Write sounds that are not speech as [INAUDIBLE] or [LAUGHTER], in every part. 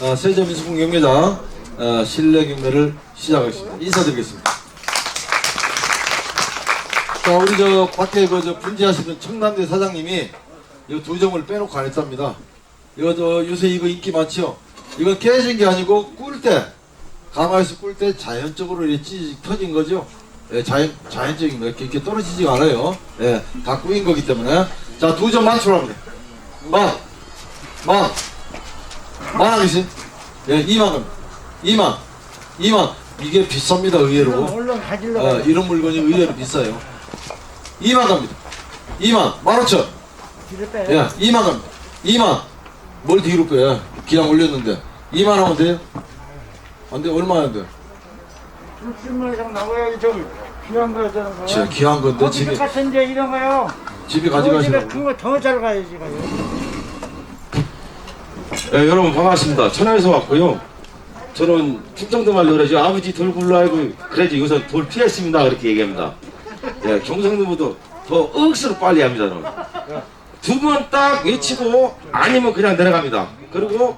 어, 세점민수군 경매장 어, 실내 경매를 시작하겠습니다. 인사드리겠습니다. 자, 우리 저 밖에 그저 분지하시는 청남대 사장님이 이 두 점을 빼놓고 안 했답니다. 이거 저 요새 이거 인기 많죠? 이건 깨진 게 아니고 꿀 때, 가마에서 꿀 때 자연적으로 이렇게 찌 터진 거죠. 예, 자연, 자연적인 거 이렇게, 이렇게 떨어지지가 않아요. 예, 다 꾸인 거기 때문에. 자, 두점 만출합니다. 만, 만, 만 하겠어요? 예, 2만 갑니다. 2만, 2만. 이게 비쌉니다, 의외로. 얼른 가질러 어, 이런 물건이 의외로 비싸요. 2만 갑니다. 2만, 15,000. 뒤를 빼. 예, 2만 갑니다. 2만. 뭘 뒤로 빼? 기량 올렸는데. 2만 하면 돼요? 안 돼, 얼마 안 돼? 불순물 이상 나와야지 좀 귀한 거 저런 거. 진짜 귀한 건데, 집에, 같은 데 이런 거요. 집에 가져가시라고. 그거 더 잘 가야지 가요. 네, 여러분 반갑습니다. 천안에서 왔고요. 저는 충청도 말로 그러죠. 아버지 돌 굴러 알고 그래죠. 여기서 돌 피했습니다. 그렇게 얘기합니다. 예, 경상도보다 더 억수로 빨리 합니다. 두번 딱 외치고 아니면 그냥 내려갑니다. 그리고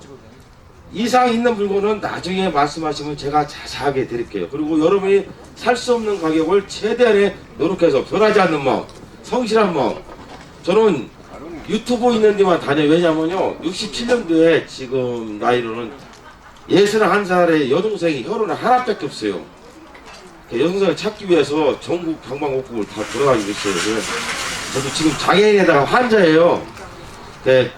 이상 있는 물건은 나중에 말씀하시면 제가 자세하게 드릴게요. 그리고 여러분이 살 수 없는 가격을 최대한의 노력해서 변하지 않는 마음, 성실한 마음. 저는 유튜브 있는 데만 다녀요. 왜냐면요. 67년도에 지금 나이로는 61살의 여동생이 혈흔을 하나밖에 없어요. 그 여동생을 찾기 위해서 전국 방방곡곡을 다 돌아다니고 있어요. 저도 지금 장애인에다가 환자예요. 네,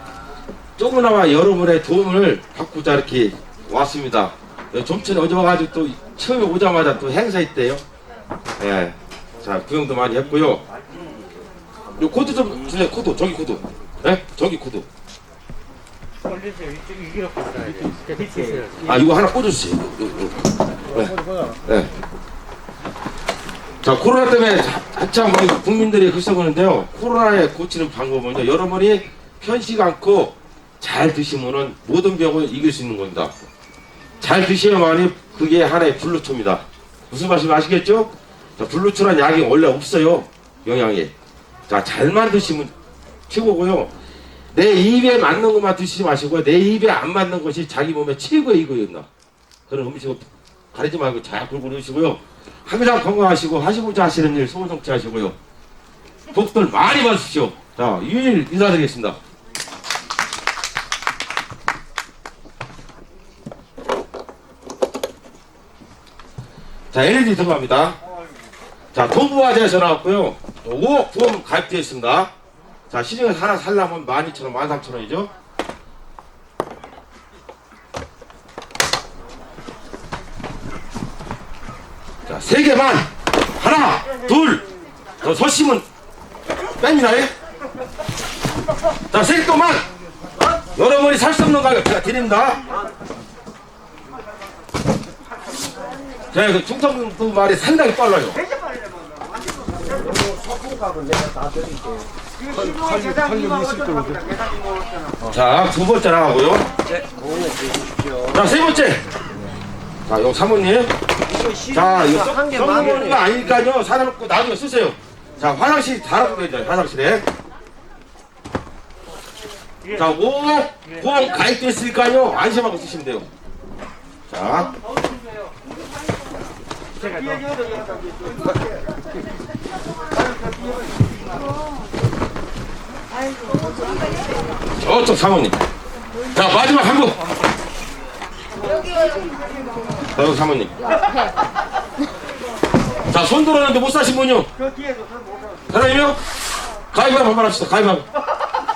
조금나마 여러분의 도움을 받고자 이렇게 왔습니다. 네, 좀 전에 어제 와가지고 또 처음에 오자마자 또 행사 있대요. 예. 자, 구경도 많이 했고요. 요 코드 좀 주세요. 코드. 저기 코드. 예? 저기 코드. 이쪽 밑에. 아, 이거 하나 꽂아주세요. 요, 요, 요. 네. 네. 자, 코로나 때문에 한참 우리 국민들이 글썽하는데요. 코로나에 고치는 방법은요. 여러분이 편식 않고 잘 드시면은 모든 병을 이길 수 있는 겁니다. 잘 드셔야만이 그게 하나의 블루초입니다. 무슨 말씀 아시겠죠? 자, 블루초란 약이 원래 없어요. 영양이. 자, 잘만 드시면 최고고요. 내 입에 맞는 것만 드시지 마시고 내 입에 안 맞는 것이 자기 몸에 최고의 이거였나. 그런 음식을 가리지 말고 잘 골고 드시고요. 항상 건강하시고 하시고자 하시는 일 소원 성취 하시고요. 복들 많이 받으십시오. 자, 유일 인사드리겠습니다. 자, LED 들어갑니다. 자, 동부화재 전화 왔고요. 5억 보험 가입되어 있습니다. 자, 시중에서 하나 살려면 12,000원, 13,000원이죠. 자, 세 개만. 하나, 둘. 더 서심은 뺍니다. 예? 자, 세개 동안 여러분이 살 수 없는 가격 제가 드립니다. 자, 그 충청도 말이 상당히 빨라요. 자, 두 번째 나가고요. 자, 세 번째. 자, 요 사모님. 자, 이거 썩- 썩는 거 아니니까요. 사다놓고 나중에 쓰세요. 자, 화장실 달아두고 있죠, 화장실에. 자, 5억 보험 가입됐으니까요. 안심하고 쓰시면 돼요. 자. 저쪽 사모님. 자, 마지막 한 분. 자, 여기 사모님. 자, 손 들었는데 못 사신 분요. 그 뒤에도 사장님이요? 가위바위보 한번 합시다. 가위바위보.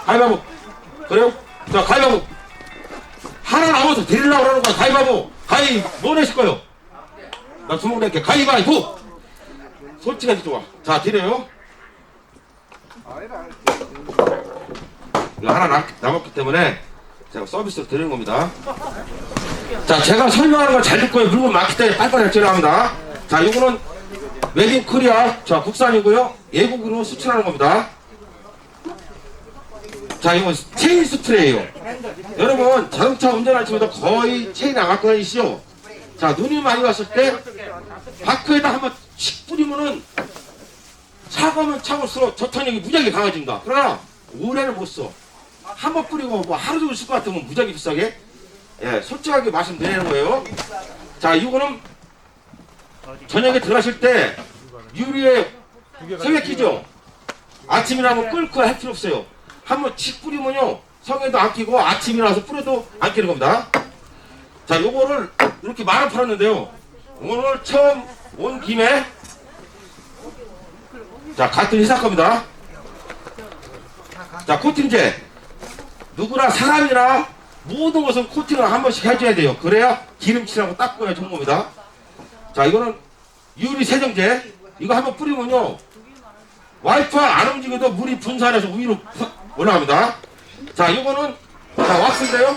가위바위보. 그래요? 자, 가위바위보. 하나 남아서 드리려고 그러는 거야. 가위바위보. 가위, 뭐 내실 거요? 나 주먹 낼게. 가위바위보. 솔직하게 좋아. 자, 드려요. 이거 하나 남, 남았기 때문에 제가 서비스로 드리는 겁니다. 자, 제가 설명하는 걸 잘 듣고요. 물건 많기 때문에 빨리빨리 결정합니다. 자, 이거는 웨딩 코리아. 자, 국산이고요. 외국으로 수출하는 겁니다. 자, 이거 체인 수트레예요. 여러분, 자동차 운전할 때마다 거의 체인 안 갖고 다니시죠? 자, 눈이 많이 왔을 때 바크에다 한번 칙 뿌리면은 차가면 차갈수록 저탄력이 무지하게 강해진다. 그러나 오래는 못 써. 한 번 뿌리고 뭐 하루 종일 쓸 것 같으면 무지하게 비싸게. 예, 솔직하게 말씀드리는 거예요. 자, 이거는 저녁에 들어가실 때 유리에 끼죠. 아침이라면 끓고 할 필요 없어요. 한번 칙 뿌리면요 성에도 안 끼고 아침이라서 뿌려도 안 끼는 겁니다. 자, 요거를 이렇게 말아 팔았는데요. 오늘 처음 온 김에 자, 갔더니 시작합니다. 자, 코팅제. 누구나 사람이나 모든 것은 코팅을 한 번씩 해줘야 돼요. 그래야 기름칠하고 닦고야 좋은 겁니다. 자, 이거는 유리 세정제. 이거 한번 뿌리면요. 와이프 안 움직여도 물이 분산해서 위로 푹 올라갑니다. 자, 이거는 자, 왁스인데요.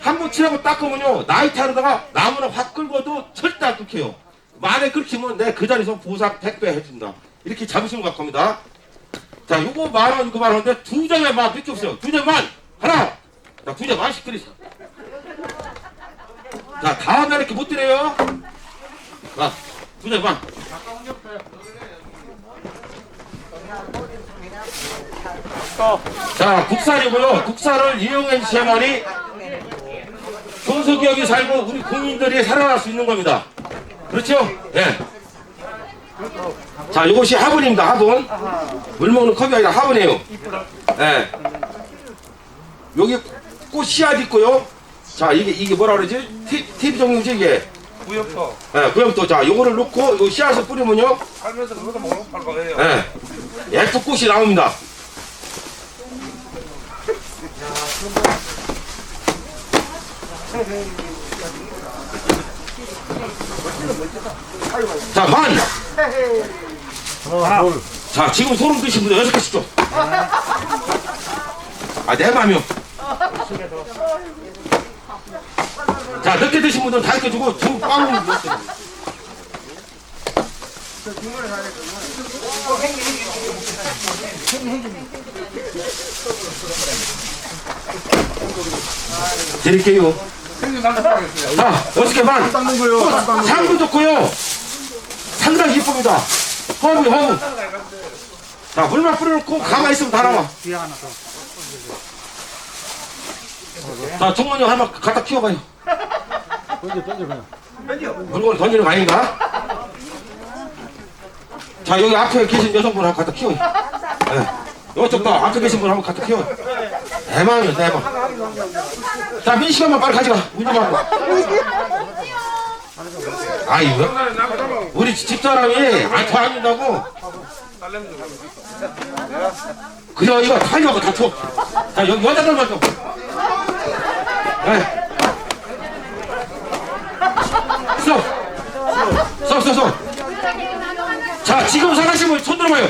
한 번 칠하고 닦으면요. 나이트 하려다가 나무는 확 긁어도 절대 안 끓여요. 만에 끓이면 내 그 자리에서 보상 100배 해준다. 이렇게 잡으시면 갈 겁니다. 자, 요거 만 원, 이거 만 원인데 두 장에 만 몇개 없어요. 두 장만 하나. 자, 두 장 만씩 끓이세요. 자, 다음에 이렇게 못 드려요. 자, 두 장만. 자, 국산이고요. 국산을 이용해 주셔야만이 중소기업이 살고 우리 국민들이 살아날 수 있는 겁니다. 그렇죠? 예. 자, 이것이 화분입니다. 화분. 물 먹는 컵이 아니라 화분이에요. 예. 여기 꽃 씨앗 있고요. 자, 이게 이게 뭐라 그러지? 티, TV 종류지 이게. 구엽도 예, 구형도 자, 요거를 놓고 요 씨앗을 뿌리면요. 살면서 그것도 먹는 팔 거예요. 예. 예쁜 꽃이 나옵니다. 자, 만! 자, 지금 소름 돋으신 분들 여섯 개씩 줘. 아, 내 맘이요. 자, 늦게 드신 분들은 다섯 개 주고 두 빵을 넣었어요. 드릴게요. 자, 개만. 닦는 거요. 상도 좋고요. 상당히 이쁩니다. 허브, 허브. 자, 물만 뿌려놓고 가만히 있으면 다 나와. 자, 총무님 한번 갖다 키워봐요. 던져 던져 그냥. 물건 던지는 거 아닌가? 자, 여기 앞에 계신 여성분 한번 갖다 키워요. 네. 이쪽도 앞에 계신 분 한번 갖다 키워요. 대망이요, 대망. 자, 민식이만 빨리 가져가. 운전하고. 아이, 왜? 우리 집사람이 안 도와준다고. 그래, 이거 타려고 다 줘. 자, 여기 여자들만 좀. 네. 스톱! 스톱, 스톱, 스톱! 자, 지금 사가신 분손 들어봐요.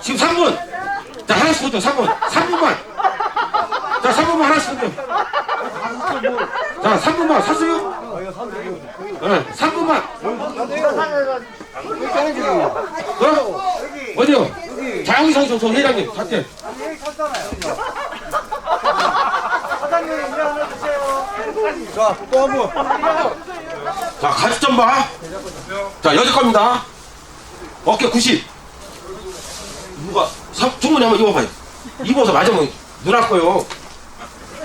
지금 3분. 자, 하나씩 줘, 3분. 3분만. 자, 3분만 하나씩 줘. 자, 3분만 샀어요? 네, 3분만. 어? 어디요? 자, 여기 서서 회장님, 갈게. 자또 한 번. 자, 가죽 좀 봐. 자, 여자 겁니다. 어깨 90. 누가, 사, 주머니 한번 입어봐요. 입어서 맞으면 누나 거요.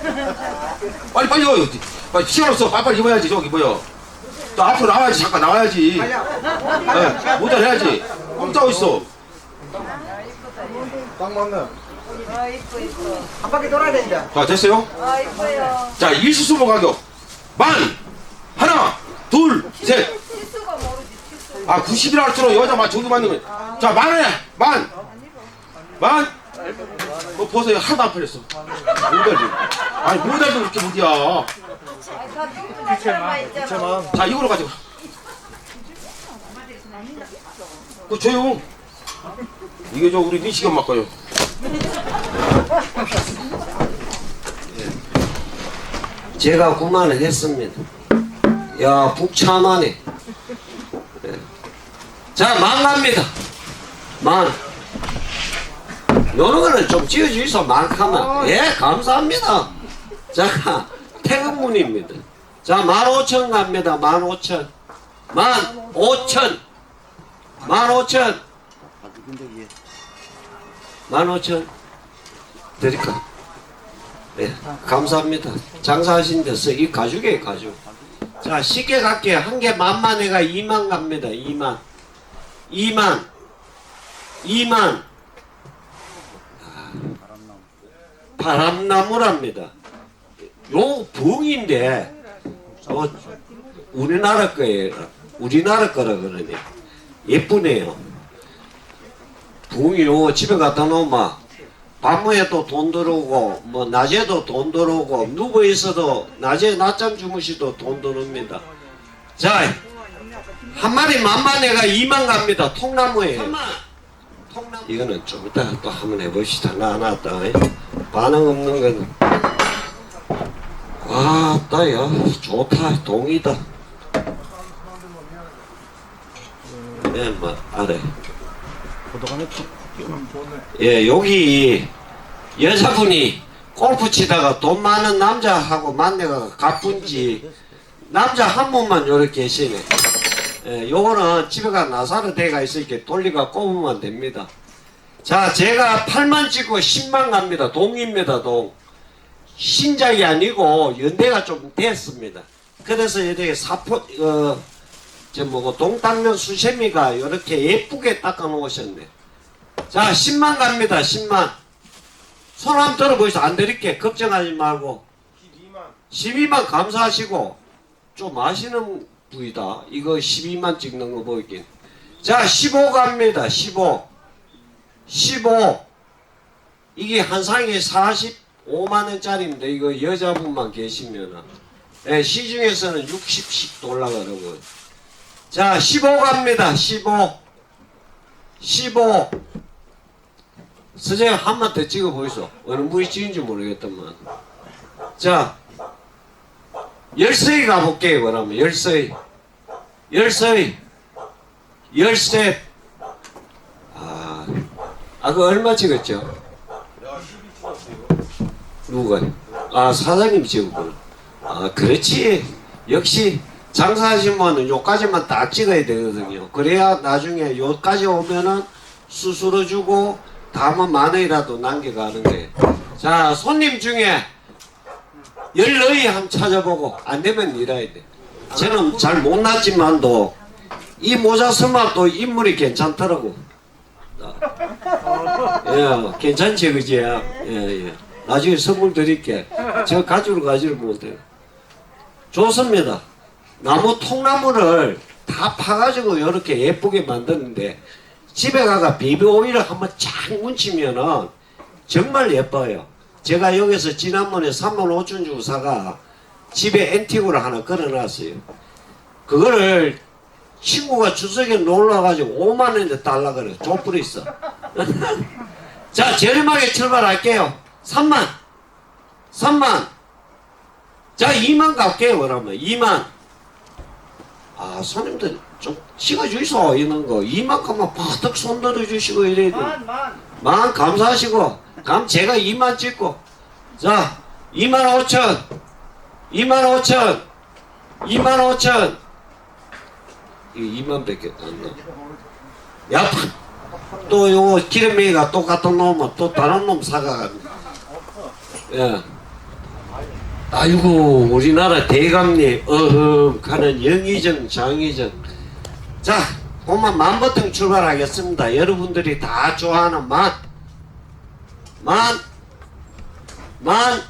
[LAUGHS] 빨리, 빨리 입어요. 빨리, 시간 없어. 빨리 빨리 입어야지. 저기 뭐야. 또 앞으로 나와야지. 잠깐 나와야지. 네, 모자 해야지. 꼼짝 있어. 딱 맞네. 한 바퀴 돌아야 된다. 자, 됐어요? 아, 이뻐요. 자, 일시수모 가격. 만! 하나, 둘, 셋. 치수가 모르지, 치수. 아, 90이라 할수록 여자만 저기 맞는 거. 자, 만에 만! 만! 뭐 보세요. 하나도 안 팔렸어. 모델지. 아니, 모델도 그렇게 다 있잖아. 제만. 자, 이거로 가져가. 그 줘요. 이게 저 우리 민식이 엄마 거요. 제가 구만을 했습니다. 야, 북차만이. 예. 자, 망갑니다. 만. 요런 거는 좀 지어주이소, 만카면. 예, 감사합니다. 자, 태극문입니다. 자, 만 오천 갑니다. 만 오천. 만 오천. 만 오천. 만 오천. 드릴까? 네, 감사합니다. 장사하신 데서 이 가죽이에요, 가죽. 자, 쉽게 갈게요. 한 개 만만 해가 2만 갑니다. 2만. 2만. 2만. 아, 바람나무랍니다. 요 붕인데, 어, 우리나라 거예요. 우리나라 거라 그러네. 예쁘네요. 붕이 요 집에 갖다 놓으면 밤에도 돈 들어오고 뭐 낮에도 돈 들어오고 누워 있어도 낮에 낮잠 주무시도 돈 들어옵니다. 자, 한 마리 만만 해가 2만 갑니다. 통나무에. 통나무. 이거는 좀 이따 또 한번 해봅시다. 나나다 반응 없는 건. 아, 따 야 좋다. 동이다. 네, 뭐 아래. 예, 여기 여자분이 골프 치다가 돈 많은 남자하고 만나가 가쁜지 남자 한 분만 요렇게 계시네. 예, 요거는 집에 가 나사로 대가 있으니까 돌리가 꼽으면 됩니다. 자, 제가 8만 찍고 10만 갑니다. 동입니다, 동. 신작이 아니고 연대가 좀 됐습니다. 그래서 이렇게 사포, 어, 저 뭐고 동땅면 수세미가 이렇게 예쁘게 닦아 놓으셨네. 자, 10만 갑니다. 10만. 손 한번 들어보시죠. 안 드릴게. 걱정하지 말고. 12만. 12만 감사하시고. 좀 아시는 부이다. 이거 12만 찍는 거 보이긴. 자, 15 갑니다. 15. 15. 이게 한 상에 45만 원짜리인데 이거 여자분만 계시면은 예, 시중에서는 60씩 돌아가라고. 자, 15 갑니다. 15. 15. 선생님 한 번 더 찍어 보이소. 어느 무이 찍은지 모르겠더만. 자, 열서희 가볼게요. 그러면 열서희, 열서희, 열셋. 아, 아, 그 얼마 찍었죠? 누가? 아, 사장님 찍었구나. 아, 그렇지. 역시 장사하시면 요까지만 딱 찍어야 되거든요. 그래야 나중에 요까지 오면은 수수료 주고 다음은 만 원이라도 남겨가는 거예요. 자, 손님 중에 열너희 한번 찾아보고 안 되면 일해야 돼. 저는 잘 못 났지만도 이 모자 쓰면 또 인물이 괜찮더라고. 예, 괜찮지, 그지? 예, 예. 나중에 선물 드릴게. 저 가지러 가지를 못해요. 좋습니다. 나무 통나무를 다 파가지고 이렇게 예쁘게 만드는데 집에 가가 비비 오일을 한번 쫙 뭉치면은 정말 예뻐요. 제가 여기서 지난번에 3만 5천 주고 사가 집에 앤티그를 하나 걸어놨어요. 그거를 친구가 주석에 놀러가지고 5만 원에 달라 그래. 족불이 있어. [LAUGHS] 자, 저렴하게 출발할게요. 3만. 3만. 자, 2만 갈게요, 그러면. 2만. 아, 손님들 좀 찍어주이소, 이런 거. 2만 가면 바득 손들어 주시고 이래야 돼. 만, 만. 만 감사하시고, 그럼 제가 2만 찍고. 자, 2만 5천. 2만 5천. 2만 5천. 이거 2만 밖에 안 나. 야, 또 요거 기름이가 똑같은 놈은 또 다른 놈 사가. 예. 아이고 우리나라 대감리 어흠 가는 영의정 장의정. 자 그만 만버튼 출발하겠습니다. 여러분들이 다 좋아하는 만 만, 만,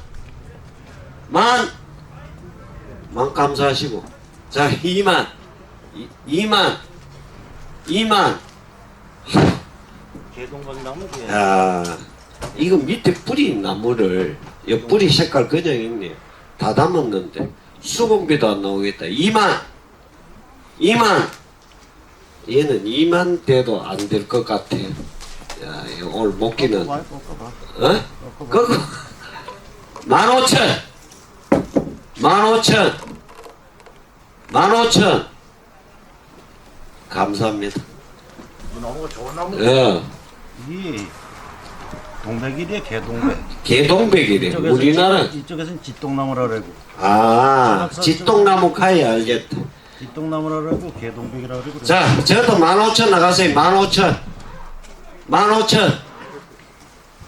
만, 만 감사하시고. 자 2만 2만. 2만. 야 이거 밑에 뿌리 나무를 이 뿌리 색깔 그냥 있네. 다 담았는데. 수공비도 안 나오겠다. 2만. 2만. 얘는 2만 돼도 안 될 것 같아. 야 오늘 먹기는. 어? 그거 15,000 15,000 15,000 감사합니다. 나무가 좋은 나무. 예. 이 동백이래 개동백. 개동백이래. 이쪽에서 우리나라. 지- 이쪽에서는 지똥나무라 그러고. 아 지똥나무 카이 알겠다. 지똥나무라 그러고 개동백이라 그러고. 자 저도 15,000 나가세요. 15,000 15,000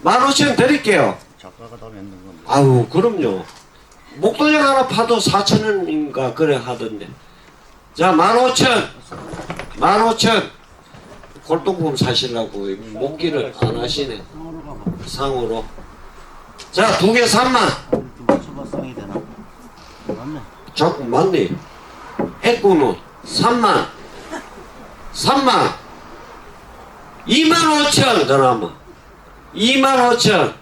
15,000 드릴게요. 작가가 다 만든 건데. 아우 그럼요. 목도장 하나 파도 4천원인가 그래 하던데 자15,000 15,000 골동품 사시려고 목기를 안 하시네. 상으로. 자 두개 3만. 맞춰봤성이 되나? 맞네. 자꾸 맞네 애꾸는 3만. 3만. 2만 5천 그나마. 2만 5천.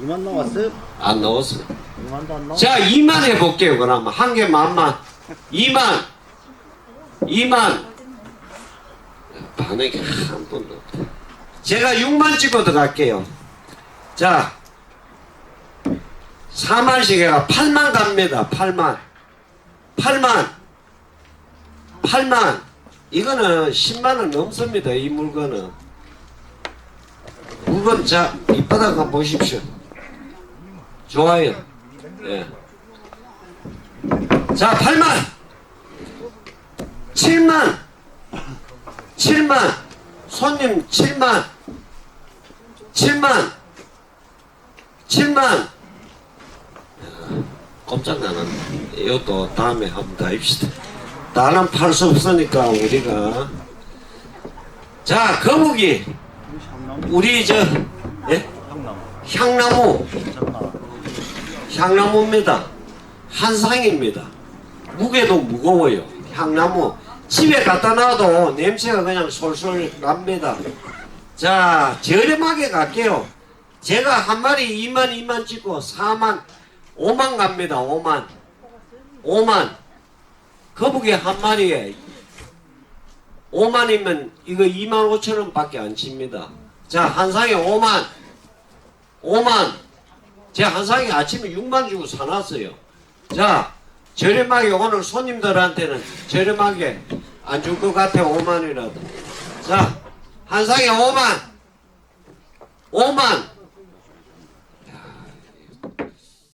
2만 나왔어요? 안 넣었어 2만도 안 나와? 자 2만 해볼게요 그나마. 한 개 만만 2만. 2만. 반응이 한 번도 없다. 제가 6만 찍어도 갈게요. 자 4만씩 해가. 8만 갑니다. 8만. 8만. 8만. 이거는 10만원 넘습니다 이 물건은. 물건 자 밑바닥 한번 보십시오. 좋아요. 예. 자 8만. 7만. 7만. 손님 7만. 7만. 7만. 깜짝 놀랐네. 이것도 다음에 한번 더 합시다. 나는 팔 수 없으니까 우리가. 자 거북이. 우리 저 예? 향나무. 향나무입니다. 한상입니다. 무게도 무거워요. 향나무. 집에 갖다 놔도 냄새가 그냥 솔솔 납니다. 자, 저렴하게 갈게요. 제가 한 마리 2만 2만 찍고 4만 5만 갑니다. 5만 5만 거북이 한 마리에 5만이면 이거 2만 5천 원 밖에 안 칩니다. 자, 한 상에 5만 5만 제가 한 상에 아침에 6만 주고 사놨어요. 자, 저렴하게 오늘 손님들한테는 저렴하게 안 줄 것 같아 5만이라도. 자, 한 상에 5만, 5만,